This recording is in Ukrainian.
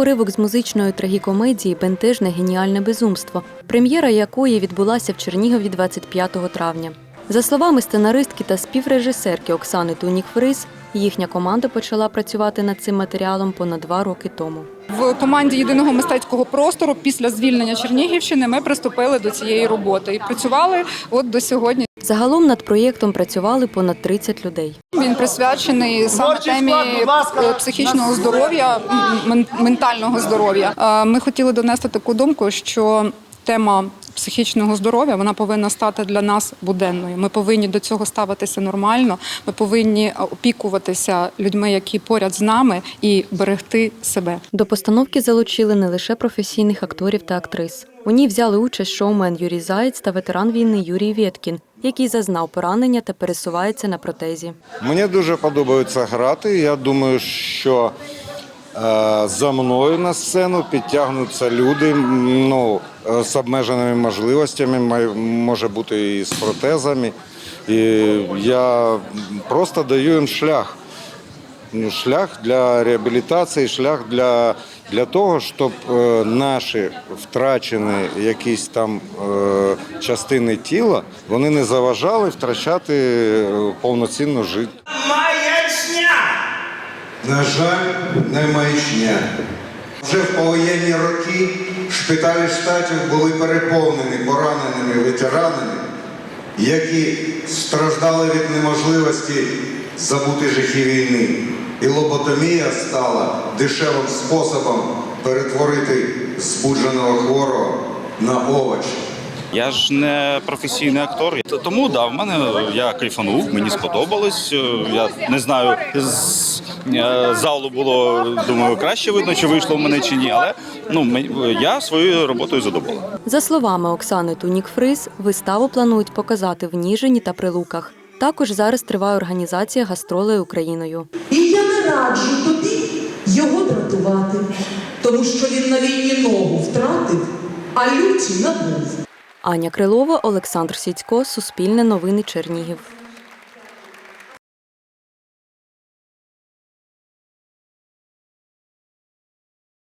уривок з музичної трагікомедії Бентежне геніальне безумство, прем'єра якої відбулася в Чернігові 25 травня. За словами сценаристки та співрежисерки Оксани Тунік-Фрис, їхня команда почала працювати над цим матеріалом понад два роки тому. В команді єдиного мистецького простору після звільнення Чернігівщини ми приступили до цієї роботи і працювали от до сьогодні. Загалом над проєктом працювали понад 30 людей. Він присвячений саме темі е, психічного здоров'я, ментального здоров'я. Ми хотіли донести таку думку, що тема психічного здоров'я вона повинна стати для нас буденною. Ми повинні до цього ставитися нормально. Ми повинні е, опікуватися людьми, які поряд з нами, і берегти себе. До постановки залучили не лише професійних акторів та актрис. У ній взяли участь шоумен Юрій Заєць та ветеран війни Юрій Вєткін, який зазнав поранення та пересувається на протезі. Мені дуже подобається грати. Я думаю, що за мною на сцену підтягнуться люди ну, е, з обмеженими можливостями, може бути і з протезами. І я просто даю їм шлях. Шлях для реабілітації, шлях для, для того, щоб е, наші втрачені якісь там е, частини тіла вони не заважали втрачати е, повноцінно життя. На жаль, не маячня. Вже в повоєнні роки шпиталі штатів були переповнені пораненими ветеранами, які страждали від неможливості забути жахи війни. І лоботомія стала дешевим способом перетворити збудженого хворого на овоч. Я ж не професійний актор, тому да, в мене я кайфанув, мені сподобалось. Е, Я не знаю, з залу було думаю, краще видно, чи вийшло в мене чи ні. Але ну я своєю роботою задоволений. За словами Оксани Тунік-Фрис, виставу планують показати в Ніжині та Прилуках. Також зараз триває організація гастролей Україною. І я не раджу тобі його дратувати, тому що він на війні ногу втратив, а люті набув. Аня Крилова, Олександр Сідько, Суспільне новини Чернігів.